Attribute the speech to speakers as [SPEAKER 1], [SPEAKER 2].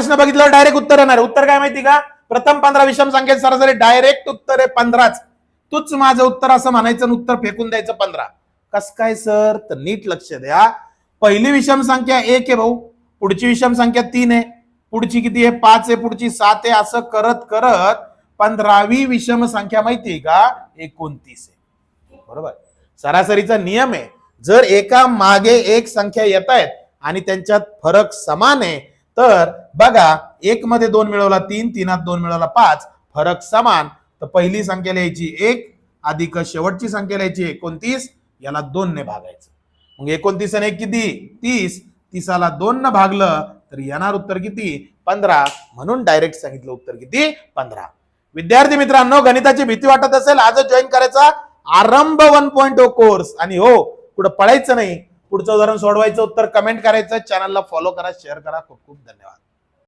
[SPEAKER 1] प्रश्न बघितल्यावर डायरेक्ट उत्तर येणार. उत्तर काय माहिती का? प्रथम पंधरा विषम संख्येत सरासरी डायरेक्ट उत्तर आहे पंधराच. तूच माझं उत्तर असं म्हणायचं उत्तर फेकून द्यायचं पंधरा. कस काय सर? तर नीट लक्ष द्या. पहिली विषम संख्या एक आहे भाऊ. पुढची विषम संख्या तीन आहे. पुढची किती आहे? पाच आहे. पुढची सात आहे. असं करत करत पंधरावी विषम संख्या माहिती आहे का? एकोणतीस आहे. बरोबर? सरासरीचा नियम आहे. जर एका मागे एक संख्या येत आहेत आणि त्यांच्यात फरक समान आहे तर बघा एक मध्ये दोन मिळवला तीन तीनात दोन मिळवला पाच फरक समान. तर पहिली संख्या लिहायची एक अधिक शेवटची संख्या लिहायची एकोणतीस याला दोन ने भागायचं. मग एकोणतीस आणि एक किती? तीस. तीसाला दोन न भागलं तर येणार उत्तर किती? पंधरा. म्हणून डायरेक्ट सांगितलं उत्तर किती? पंधरा. विद्यार्थी मित्रांनो गणिताची भीती वाटत असेल आजच जॉईन करायचा आरंभ वन पॉईंट ओ कोर्स आणि हो कुठं पळायचं नाही पुढचं उदाहरण सोडवायचं उत्तर कमेंट करायचं. चॅनलला फॉलो करा शेअर करा. खूप खूप धन्यवाद.